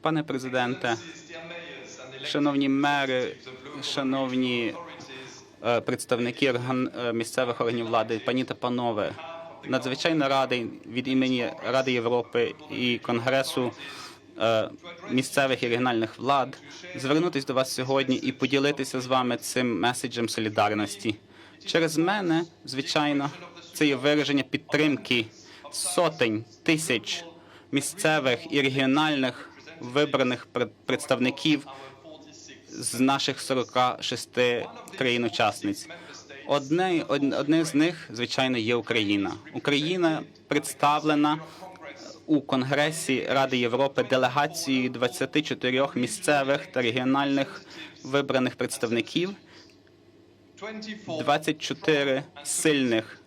Пане президенте, шановні мери, шановні е, представники орган е, місцевих органів влади, пані та панове, надзвичайно радий від імені Ради Європи і Конгресу е, місцевих і регіональних влад звернутися до вас сьогодні і поділитися з вами цим меседжем солідарності. Через мене, звичайно, це є вираження підтримки сотень тисяч місцевих і регіональних вибраних пред- представників з наших 46 країн-учасниць. Одне, одне з них, звичайно, є Україна. Україна представлена у Конгресі Ради Європи делегацією 24 місцевих та регіональних вибраних представників, 24 24 сильних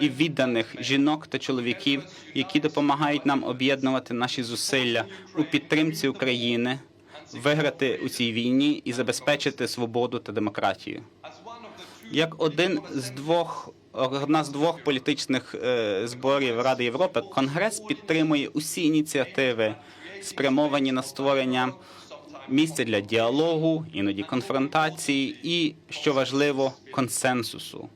і відданих жінок та чоловіків, які допомагають нам об'єднувати наші зусилля у підтримці України, виграти у цій війні і забезпечити свободу та демократію. Як один з двох одна з двох політичних е, зборів Ради Європи, Конгрес підтримує усі ініціативи, спрямовані на створення місця для діалогу, іноді конфронтації, і що важливо, консенсусу.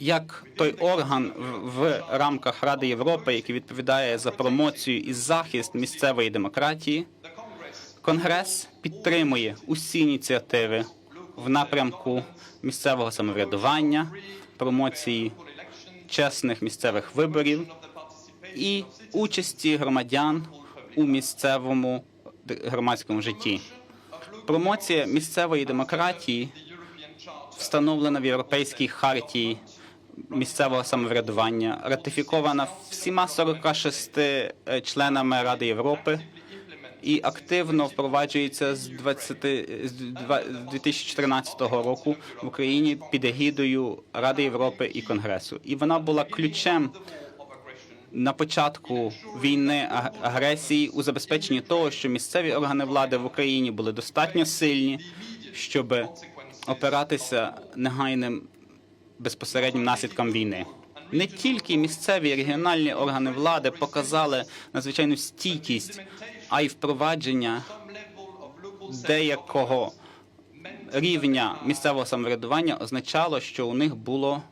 Як той орган в, рамках Ради Європи, який відповідає за промоцію і захист місцевої демократії, Конгрес підтримує усі ініціативи в напрямку місцевого самоврядування, промоції чесних місцевих виборів і участі громадян у місцевому громадському житті. Промоція місцевої демократії встановлена в Європейській хартії місцевого самоврядування, ратифікована всіма 46 е, членами Ради Європи і активно впроваджується з 20, з 2014 року в Україні під егідою Ради Європи і Конгресу. І вона була ключем на початку війни агресії у забезпеченні того, що місцеві органи влади в Україні були достатньо сильні, щоб опиратися негайним безпосереднім наслідкам війни. Не тільки місцеві регіональні органи влади показали надзвичайну стійкість, а й впровадження деякого рівня місцевого самоврядування означало, що у них було